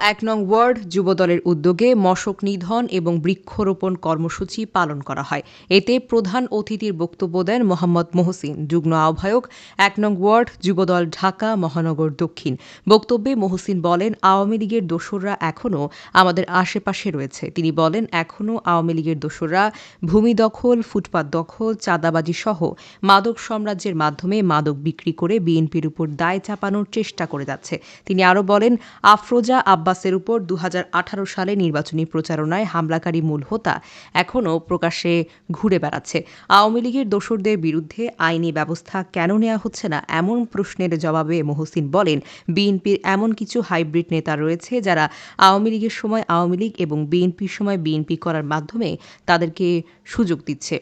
এক নং ওয়ার্ড যুবদলের উদ্যোগে মশক নিধন এবং বৃক্ষরোপণ কর্মসূচি পালন করা হয়। এতে প্রধান অতিথির বক্তব্য দেন মোহাম্মদ মোহসিন, যুগ্ম আহ্বায়ক, এক নং ওয়ার্ড যুবদল ঢাকা, মহানগর দক্ষিণ। বক্তব্যে মোহসিন বলেন, আওয়ামী লীগের দোসররা এখনও আমাদের আশেপাশে রয়েছে। তিনি বলেন, এখনও আওয়ামী লীগের দোসররা ভূমি দখল, ফুটপাত দখল, চাঁদাবাজি সহ মাদক সাম্রাজ্যের মাধ্যমে মাদক বিক্রি করে বিএনপির উপর দায় চাপানোর চেষ্টা করে যাচ্ছে। তিনি আরও বলেন, আফরোজা আব্বাসের উপর দু হাজার আঠারো সালে নির্বাচনী প্রচারণায় হামলাকারী মূল হোতা এখনও প্রকাশ্যে ঘুরে বেড়াচ্ছে। আওয়ামী লীগের দোসরদের বিরুদ্ধে আইনি ব্যবস্থা কেন নেওয়া হচ্ছে না এমন প্রশ্নের জবাবে মহসিন বলেন, বিএনপির এমন কিছু হাইব্রিড নেতা রয়েছে যারা আওয়ামী লীগের সময় আওয়ামী লীগ এবং বিএনপির সময় বিএনপি করার মাধ্যমে তাদেরকে সুযোগ দিচ্ছে।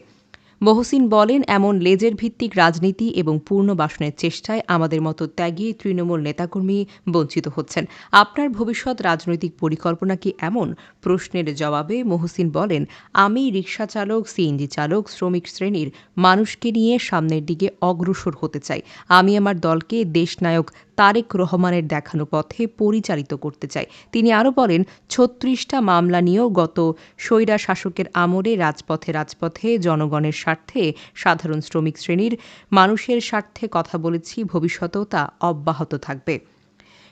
মহসিন বলেন, এমন লেজের ভিত্তিক রাজনীতি এবং পূর্ণ পূর্ণবাসনের চেষ্টায় আমাদের মতো ত্যাগী তৃণমূল নেতাকর্মী বঞ্চিত হচ্ছেন। আপনার ভবিষ্যৎ রাজনৈতিক পরিকল্পনা কি এমন? প্রশ্নের জবাবে মহসিন বলেন, আমি রিকশা চালক সিএনজি চালক, শ্রমিক শ্রেণির মানুষকে নিয়ে সামনের দিকে অগ্রসর হতে চাই। আমি আমার দলকে দেশনায়ক তারেক রহমানের দেখানো পথে পরিচালিত করতে চাই তিনি আরও বলেন, ছত্রিশটা মামলা নিয়েও গত স্বৈরা শাসকের আমলে রাজপথে রাজপথে জনগণের স্বার্থে সাধারণ শ্রমিক শ্রেণির মানুষের স্বার্থে কথা বলেছি, ভবিষ্যতেও তা অব্যাহত থাকবে।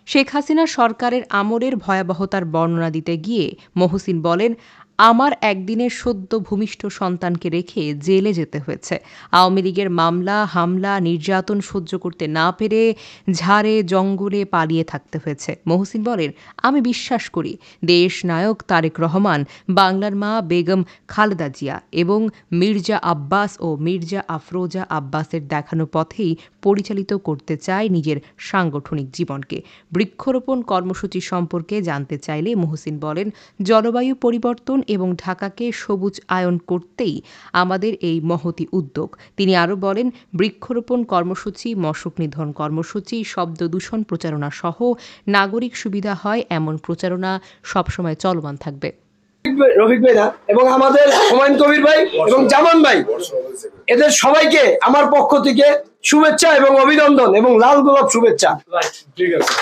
শেখ হাসিনা সরকারের আমলের ভয়াবহতার বর্ণনা দিতে গিয়ে মহসিন বলেন আমার একদিনের সদ্য ভূমিষ্ঠ সন্তানকে রেখে জেলে যেতে হয়েছে। আওয়ামী লীগের মামলা, হামলা, নির্যাতন সহ্য করতে না পেরে ঝাড়ে, জঙ্গলে পালিয়ে থাকতে হয়েছে। মহসিন বলেন, আমি বিশ্বাস করি, দেশ নায়ক তারেক রহমান, বাংলার মা বেগম খালেদা জিয়া এবং মির্জা আব্বাস ও মির্জা আফরোজা আব্বাসের দেখানো পথেই পরিচালিত করতে চায় নিজের সাংগঠনিক জীবনকে। বৃক্ষরোপণ কর্মসূচি সম্পর্কে জানতে চাইলে মহসিন বলেন, জলবায়ু পরিবর্তন এবং ঢাকাকে সবুজ আয়ন করতেই আমাদের এই মহতি উদ্যোগ। তিনি আরও বলেন, বৃক্ষরোপণ কর্মসূচি, মশক নিধন কর্মসূচি, শব্দ দূষণ প্রচারণা সহ নাগরিক সুবিধা হয় এমন প্রচারণা সবসময় চলমান থাকবে। রফিক ভাই এবং আমাদের হুমায়ুন কবির ভাই এবং জামান ভাই। এদের সবাইকে আমার পক্ষ থেকে শুভেচ্ছা এবং অভিনন্দন এবং লাল গোলাপ শুভেচ্ছা। ঠিক আছে।